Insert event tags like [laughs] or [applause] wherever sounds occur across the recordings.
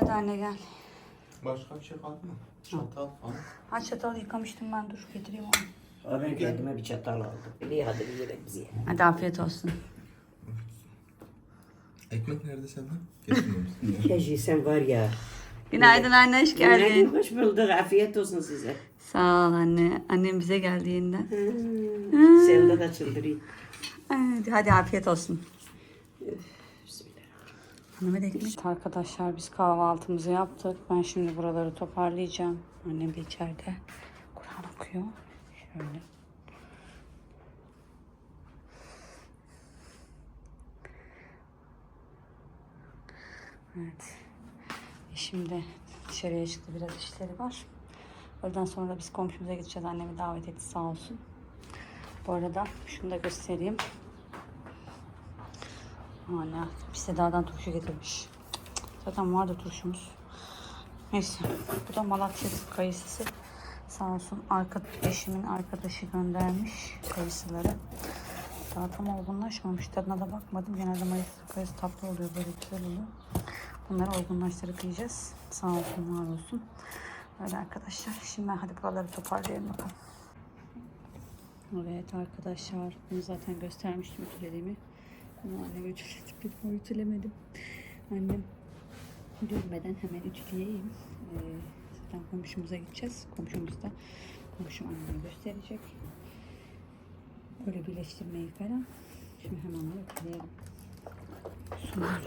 Hadi anne gel. Başka bir şey kaldı mı? Çatal falan. Ha çatalı yıkamıştım ben dur getireyim onu. Ama ben kendime bir çatal aldım. İyi hadi bir yemek bize. Hadi afiyet olsun. Ekmek nerede senden? Getirmemişsin. [laughs] Keşke sen var ya. Günaydın anne hoş Günaydın, geldin. hoş bulduk. Afiyet olsun size. Sağ ol anne. Annem bize geldi yeniden. Sevda da çıldırıyor. Hadi, hadi afiyet olsun. Da ekmek. Arkadaşlar biz kahvaltımızı yaptık. Ben şimdi buraları toparlayacağım. Annem de içeride Kur'an okuyor. Şöyle. Evet. Eşim de dışarıya çıktı. Biraz işleri var. Oradan sonra biz komşumuza gideceğiz. Annemi davet etti sağ olsun. Bu arada şunu da göstereyim. Hala bir Seda'dan turşu getirmiş. Zaten vardı turşumuz. Neyse. Bu da Malatya kayısısı. Sağ olsun arka, eşimin arkadaşı göndermiş kayısıları. Daha tam olgunlaşmamış. Tadına da bakmadım. Genelde mayıs kayısı tatlı oluyor. Böyle güzel oluyor. Bunları olgunlaştırıp yiyeceğiz. Sağ olsun, var olsun. Öyle arkadaşlar. Şimdi ben hadi buraları toparlayalım bakalım. Evet arkadaşlar. Bunu zaten göstermiştim ütülediğimi. Ama anneme ütüledim. Daha ütülemedim. Annem dönmeden hemen ütüleyeyim. Ee, zaten komşumuza gideceğiz. Komşumuz da komşum anneme gösterecek. Böyle birleştirmeyi falan. Şimdi hemen bunu ütüleyelim. Var.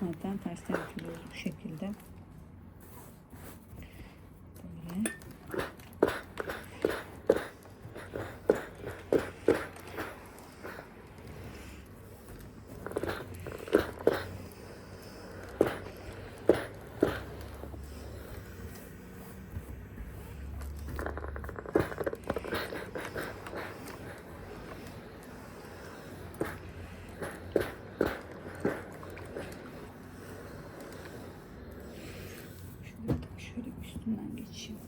Zaten tersten ütülüyoruz bu şekilde. Böyle. Şöyle, üstünden geçeyim.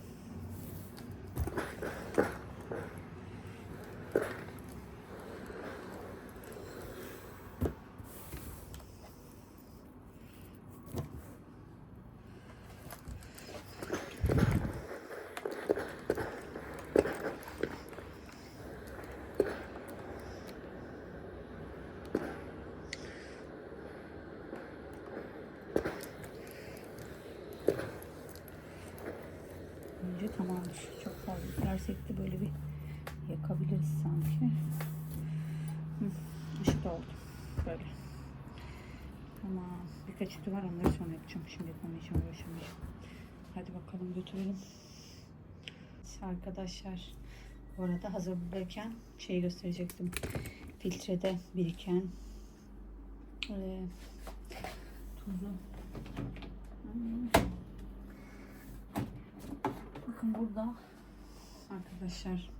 Önce tamamdır. Çok de böyle bir yakabiliriz sanki. Hı, ışık oldu. Böyle. Tamam. Birkaç ütü var onları sonra yapacağım. Şimdi yapamayacağım, uğraşamayacağım. Hadi bakalım götürelim. Arkadaşlar bu arada hazır buradayken şey gösterecektim. Filtrede biriken e, tuzu. Hmm. Bakın burada arkadaşlar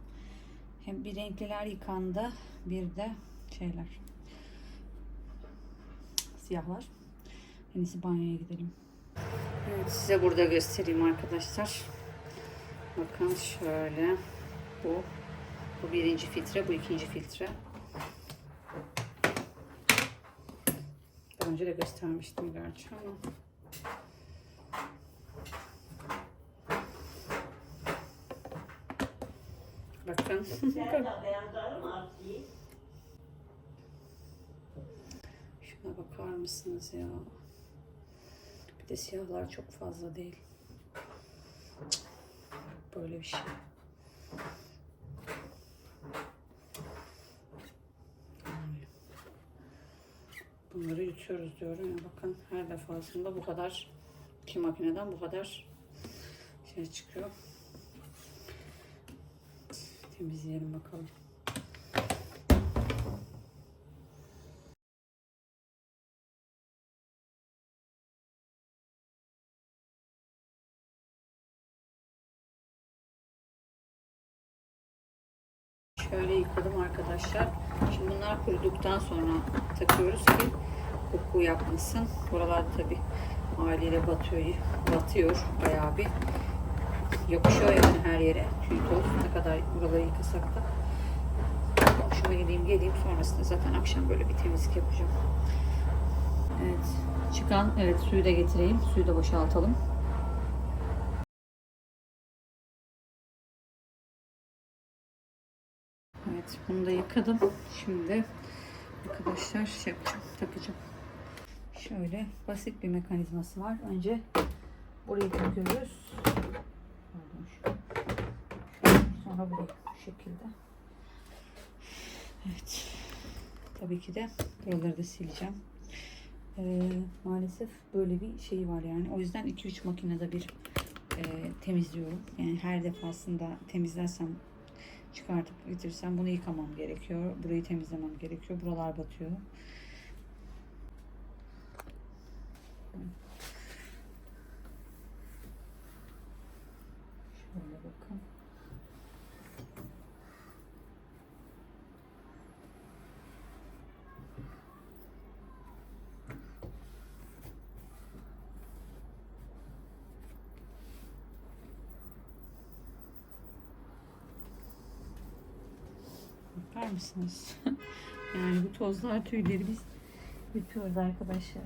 hem bir renkliler yıkandı bir de şeyler siyahlar. En iyisi banyoya gidelim. Evet size burada göstereyim arkadaşlar. Bakın şöyle bu bu birinci filtre bu ikinci filtre. Daha önce de göstermiştim gerçi ama Bakın. [laughs] Şuna bakar mısınız ya? Bir de siyahlar çok fazla değil. Böyle bir şey. Bunları yutuyoruz diyorum ya bakın her defasında bu kadar iki makineden bu kadar şey çıkıyor. Temizleyelim bakalım. Şöyle yıkadım arkadaşlar. Şimdi bunlar kuruduktan sonra takıyoruz ki koku yapmasın. Buralarda tabi haliyle batıyor, batıyor bayağı bir yapışıyor yani her yere. Tüy toz ne kadar buraları yıkasak da. Komşuma gideyim geleyim sonrasında zaten akşam böyle bir temizlik yapacağım. Evet çıkan evet suyu da getireyim. Suyu da boşaltalım. Evet bunu da yıkadım. Şimdi arkadaşlar şey yapacağım, takacağım. Şöyle basit bir mekanizması var. Önce burayı takıyoruz. Şu. Sonra burayı bu şekilde. Evet. Tabii ki de buraları da sileceğim. Ee, maalesef böyle bir şey var yani. O yüzden 2-3 makinede bir e, temizliyorum. Yani her defasında temizlersem çıkartıp bitirsem bunu yıkamam gerekiyor. Burayı temizlemem gerekiyor. Buralar batıyor. Şöyle bakın. Bakar mısınız? [laughs] yani bu tozlar tüyleri biz yıkıyoruz arkadaşlar.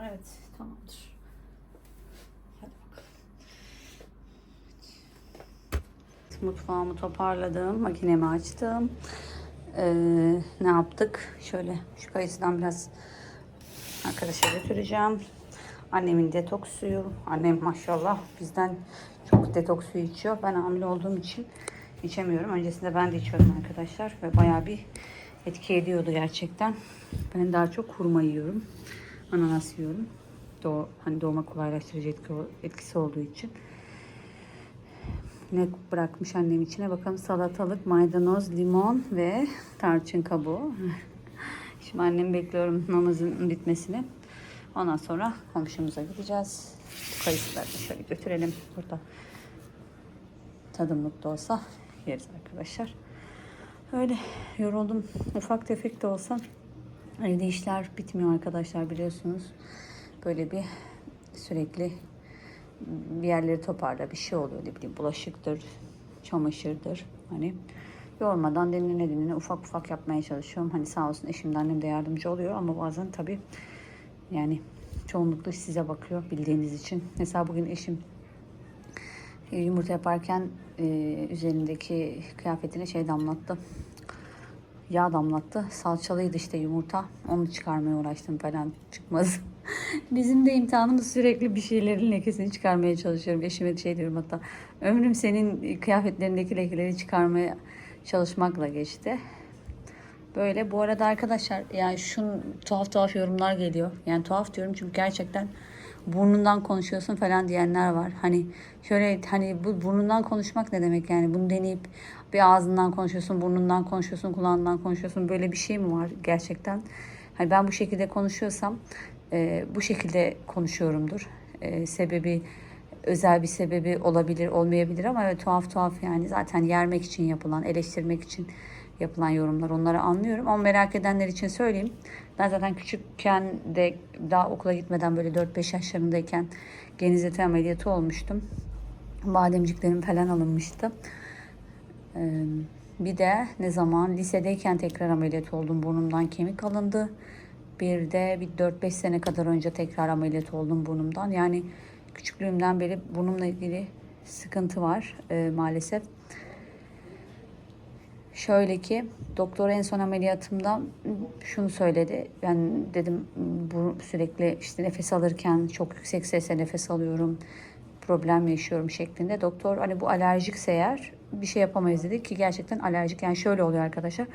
Evet, tamamdır. Hadi bakalım. Mutfağımı toparladım, makinemi açtım. Ee, ne yaptık? Şöyle şu kayısıdan biraz arkadaşa götüreceğim. Annemin detoks suyu. Annem maşallah bizden çok detoks suyu içiyor. Ben hamile olduğum için içemiyorum. Öncesinde ben de içiyordum arkadaşlar ve bayağı bir etki ediyordu gerçekten. Ben daha çok hurma yiyorum. Ananas yiyorum. Doğ, hani doğuma kolaylaştırıcı etki, etkisi olduğu için. Ne bırakmış annem içine bakalım salatalık, maydanoz, limon ve [laughs] tarçın kabuğu. [laughs] Şimdi annem bekliyorum namazın bitmesini. Ondan sonra komşumuza gideceğiz. Kayısıları da şöyle götürelim burada. Tadımlık da olsa yeriz arkadaşlar. Öyle yoruldum. Ufak tefek de olsa evde işler bitmiyor arkadaşlar biliyorsunuz. Böyle bir sürekli bir yerleri toparla bir şey oluyor ne bileyim bulaşıktır, çamaşırdır hani yormadan dinlene dinlene ufak ufak yapmaya çalışıyorum. Hani sağ olsun eşim de annem de yardımcı oluyor ama bazen tabii yani çoğunlukla size bakıyor bildiğiniz için. Mesela bugün eşim e, yumurta yaparken e, üzerindeki kıyafetine şey damlattı. Yağ damlattı. Salçalıydı işte yumurta. Onu çıkarmaya uğraştım falan çıkmaz. [laughs] Bizim de imtihanımız sürekli bir şeylerin lekesini çıkarmaya çalışıyorum. Eşime şey diyorum hatta. Ömrüm senin kıyafetlerindeki lekeleri çıkarmaya çalışmakla geçti. Böyle bu arada arkadaşlar yani şun tuhaf tuhaf yorumlar geliyor. Yani tuhaf diyorum çünkü gerçekten burnundan konuşuyorsun falan diyenler var. Hani şöyle hani bu burnundan konuşmak ne demek yani bunu deneyip bir ağzından konuşuyorsun, burnundan konuşuyorsun, kulağından konuşuyorsun. Böyle bir şey mi var gerçekten? Hani ben bu şekilde konuşuyorsam e, bu şekilde konuşuyorumdur. E, sebebi özel bir sebebi olabilir, olmayabilir ama evet tuhaf tuhaf yani zaten yermek için yapılan, eleştirmek için yapılan yorumlar onları anlıyorum. Ama merak edenler için söyleyeyim. Ben zaten küçükken de daha okula gitmeden böyle 4-5 yaşlarındayken genizlete ameliyatı olmuştum. Bademciklerim falan alınmıştı. Bir de ne zaman lisedeyken tekrar ameliyat oldum. Burnumdan kemik alındı. Bir de bir 4-5 sene kadar önce tekrar ameliyat oldum burnumdan. Yani küçüklüğümden beri burnumla ilgili sıkıntı var e, maalesef. Şöyle ki doktor en son ameliyatımda şunu söyledi. Ben dedim bu sürekli işte nefes alırken çok yüksek sesle nefes alıyorum. Problem yaşıyorum şeklinde. Doktor hani bu alerjikse eğer bir şey yapamayız dedi ki gerçekten alerjik. Yani şöyle oluyor arkadaşlar.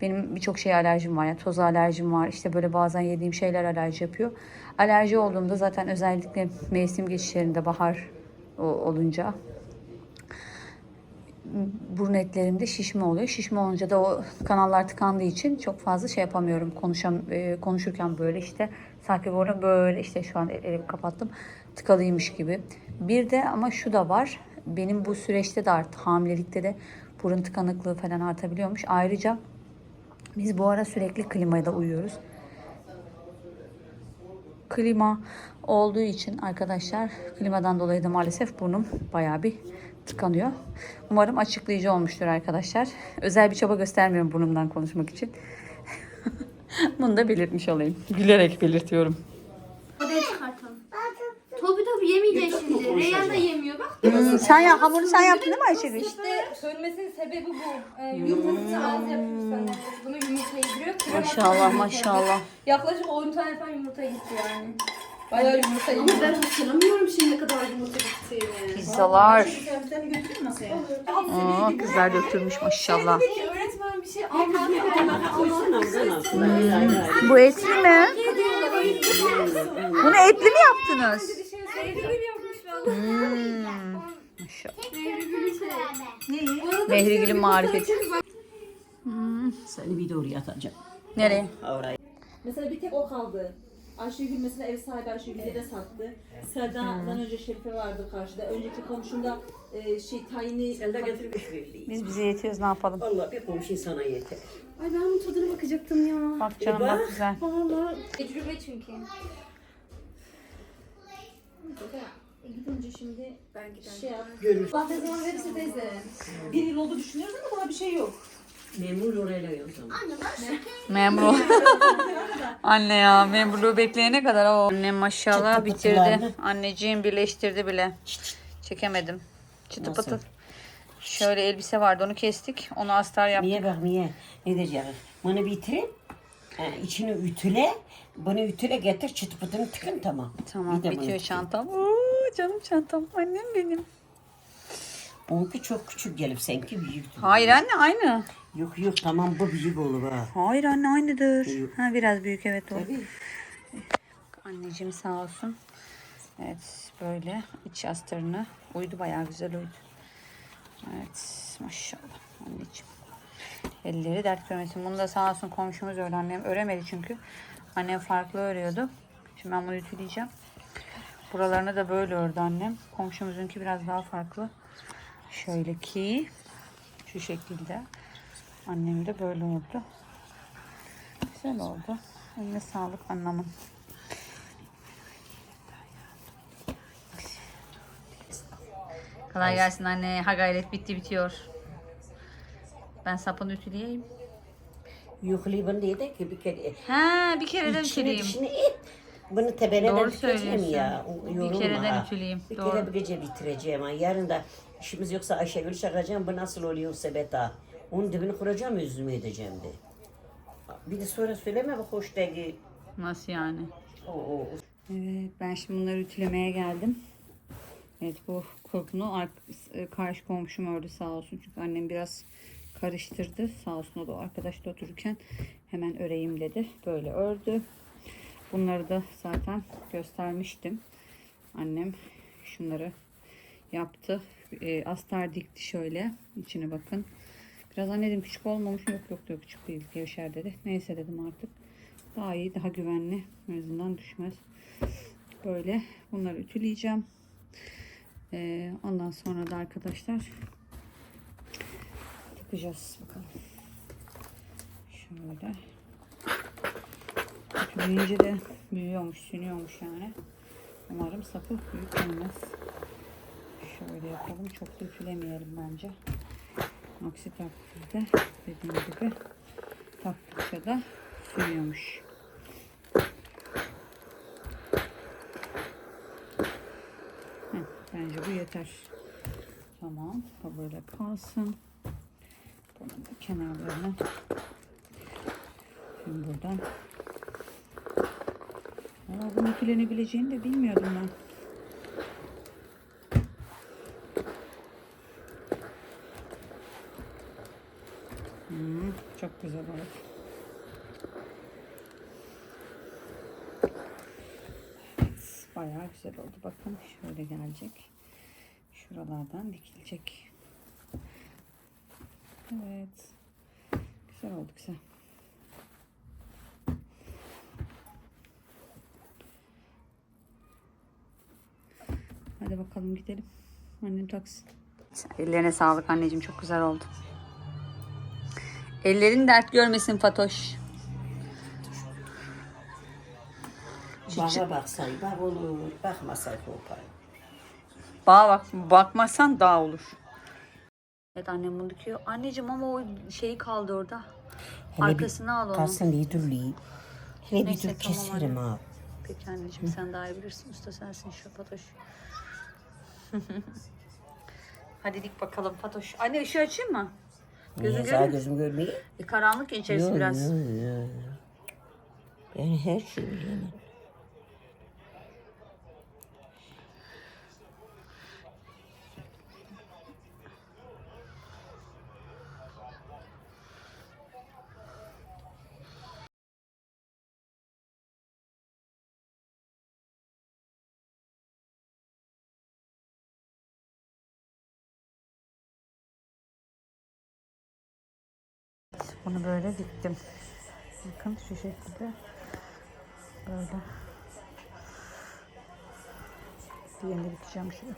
Benim birçok şeye alerjim var. Yani toz alerjim var. İşte böyle bazen yediğim şeyler alerji yapıyor. Alerji olduğumda zaten özellikle mevsim geçişlerinde bahar olunca burun etlerimde şişme oluyor. Şişme olunca da o kanallar tıkandığı için çok fazla şey yapamıyorum. Konuşam e, konuşurken böyle işte sanki böyle böyle işte şu an el- elimi kapattım tıkalıymış gibi. Bir de ama şu da var. Benim bu süreçte de art hamilelikte de burun tıkanıklığı falan artabiliyormuş. Ayrıca Biz bu ara sürekli klimayla uyuyoruz. Klima olduğu için arkadaşlar klimadan dolayı da maalesef burnum bayağı bir tıkanıyor. Umarım açıklayıcı olmuştur arkadaşlar. Özel bir çaba göstermiyorum burnumdan konuşmak için. [laughs] Bunu da belirtmiş olayım. Gülerek belirtiyorum. Odaya çıkartalım. Tabii yemeyecek şimdi. Reyhan da yemiyor bak. Hmm, sen ya hamuru sen yaptın değil mi Ayşegül? İşte söylemesinin sebebi bu. Ee, yumurtasını az sanırım. Bunu yumurta yediriyor. krema Maşallah maşallah. Yaklaşık 10 tane falan yumurta gitti yani. Bayağı yumurta Ama ben hatırlamıyorum şimdi ne kadar yumurta gittiğini. Pizzalar. Servisten götürün masaya. Aa, kızlar döktürmüş maşallah. Öğretmen bir şey hayır. Bu etli mi? Bunu etli mi yaptınız? Gibi yapmış valla. Hmm. Maşallah. şey. Mehrigül'ün marifeti. Seni bir de oraya atacağım. Nereye? Oraya. Mesela bir tek o kaldı. Ayşegül mesela ev sahibi Ayşegül'e de sattı. Serda'dan önce Şerife vardı karşıda. Önceki komşumda e, şey tayini... Sen de getirmiş birliği. Biz bize yetiyoruz ne yapalım? Valla bir komşu sana yeter. Ay ben bunun tadına bakacaktım ya. Bak canım bak güzel. Vallahi. Tecrübe çünkü. Gidince şimdi Ben giderim. şey yap. Görür. Ne zaman verirse teyze. Bir yıl oldu düşünüyoruz ama daha bir şey yok. Memur orayla o zaman. Memur. [laughs] Anne ya memurluğu bekleyene kadar o. Annem maşallah Çıtı bitirdi. Anneciğim birleştirdi bile. Çekemedim. Çıtı Nasıl? pıtı. Şöyle elbise vardı onu kestik. Onu astar yaptık. Niye bak niye? Ne diyeceğim? Bunu bitirip e, içini ütüle. Bunu ütüle getir çıtı pıtını tıkın tamam. Tamam Bir de bunu bitiyor çantam. Oo, canım çantam. Annem benim. Onunki çok küçük gelip seninki büyüktü. Hayır anne aynı. Yok yok tamam bu büyük olur ha. Hayır anne aynıdır. Ha biraz büyük evet o. Tabii. Anneciğim sağ olsun. Evet böyle iç astarını uydu bayağı güzel uydu. Evet maşallah anneciğim. Elleri dert görmesin. Bunu da sağ olsun komşumuz öyle annem öremedi çünkü. Annem farklı örüyordu. Şimdi ben bunu ütüleyeceğim. Buralarını da böyle ördü annem. Komşumuzunki biraz daha farklı. Şöyle ki şu şekilde. Annem de böyle oldu. Güzel oldu. Eline sağlık anlamın. Kolay gelsin anne. Ha gayret bitti bitiyor. Ben sapını ütüleyeyim. Yuhli diye de ki bir kere Ha bir kere de içini ütüleyeyim. dışını it. Bunu tebeleden Doğru bitireceğim söylüyorsun. ya. Bir Yorulma kereden ha. ütüleyeyim, Bir doğru. kere bir gece bitireceğim ha. Yarın da işimiz yoksa Ayşegül çağıracağım. Bu nasıl oluyor sebeta? Onun dibini kuracağım yüzümü edeceğim de. Bir de sonra söyleme bu hoş değil. Nasıl yani? O, o, Evet ben şimdi bunları ütülemeye geldim. Evet bu ar- e, karşı komşum ördü sağ olsun. Çünkü annem biraz karıştırdı. Sağ olsun o da arkadaşla otururken hemen öreyim dedi. Böyle ördü. Bunları da zaten göstermiştim. Annem şunları yaptı. E, astar dikti şöyle. İçine bakın. Biraz anne dedim küçük olmamış mı? Yok yok diyor küçük değil. Gevşer dedi. Neyse dedim artık. Daha iyi, daha güvenli. En düşmez. Böyle bunları ütüleyeceğim. Ee, ondan sonra da arkadaşlar takacağız bakalım. Şöyle. Ütüleyince de büyüyormuş, sünüyormuş yani. Umarım sapı büyük olmaz. Şöyle yapalım. Çok da ütülemeyelim bence. Aksi takdirde dediğim gibi taktıkça da sünüyormuş. Bence bu yeter. Tamam. Bu böyle kalsın. Bunun da kenarlarını şimdi buradan Valla bunun ütülenebileceğini de bilmiyordum ben. Hmm, çok güzel oldu. Evet, bayağı güzel oldu. Bakın şöyle gelecek. Şuralardan dikilecek. Evet. Güzel oldu güzel. Hadi bakalım gidelim. Annem taksın. Ellerine sağlık anneciğim çok güzel oldu. Ellerin dert görmesin Fatoş. Bağa baksan bak olur, bakmasan kopar. Bağa bak, bakmazsan dağ olur. Evet annem bunu dikiyor. Anneciğim ama o şeyi kaldı orada. Arkasına al onu. Kalsın bir dur li. Hele bir Neyse, dur tamam keserim ha. Peki anneciğim sen daha iyi bilirsin. Usta sensin şu Fatoş. [laughs] Hadi dik bakalım Fatoş. Anne ışığı açayım mı? Gözün Niye görüyor sağ musun? gözüm görmüyor? E, karanlık ya içerisi Yok, biraz. yok, yok. Ben her şeyi biliyorum. Bunu böyle diktim. Bakın şu şekilde. Böyle. Diğerini dikeceğim şöyle.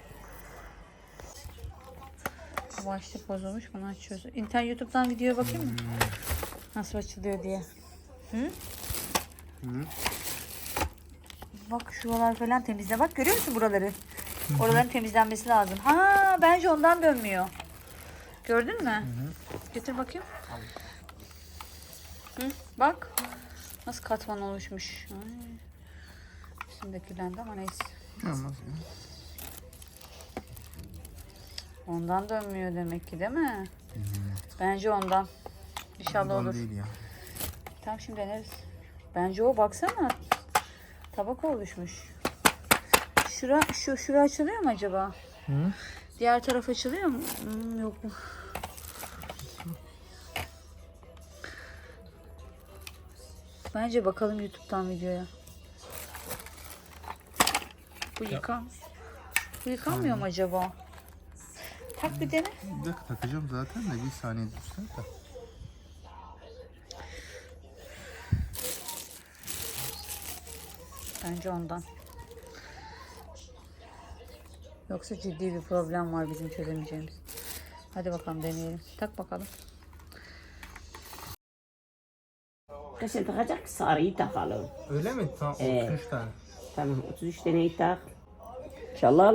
Bu başlık bozulmuş. Bunu açıyoruz. İnternet YouTube'dan videoya bakayım mı? Nasıl açılıyor diye. Hı? Bak şuralar falan temizle. Bak görüyor musun buraları? Oraların temizlenmesi lazım. Ha bence ondan dönmüyor. Gördün mü? Getir bakayım. Hı, bak. Nasıl katman oluşmuş. Ay. Şimdi kirlendi ama neyse. Ondan dönmüyor demek ki değil mi? Bence ondan. İnşallah olur. değil ya. Tamam şimdi deneriz. Bence o baksana. Tabak oluşmuş. Şura, şu, şura açılıyor mu acaba? Diğer taraf açılıyor mu? Hmm, yok mu? Bence bakalım YouTube'dan videoya. Bu yıkan. Bu yıkanmıyor mu acaba? Tak bir dene. Bir dakika takacağım zaten de bir saniye dursun da. Bence ondan. Yoksa ciddi bir problem var bizim çözemeyeceğimiz. Hadi bakalım deneyelim. Tak bakalım. Kaçın takacak? Sarıyı takalım. Öyle mi? Tamam Evet. 33 tane. Tamam 33 taneyi tak. İnşallah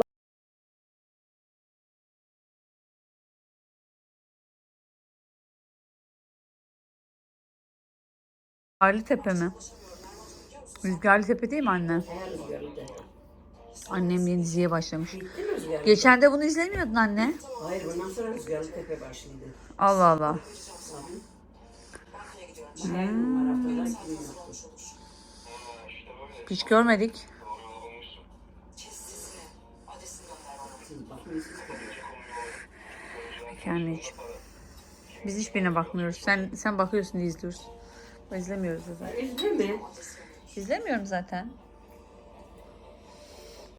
Rüzgarlı Tepe mi? Rüzgarlı Tepe değil mi anne? Annem yeni diziye başlamış. Geçen de bunu izlemiyordun anne. Hayır bundan sonra Rüzgarlı Tepe başladı. Allah Allah. Hmm. Hiç görmedik. Peki anneciğim. Biz hiçbirine bakmıyoruz. Sen sen bakıyorsun diye izliyoruz. İzlemiyoruz zaten. Üzülme. İzlemiyorum zaten.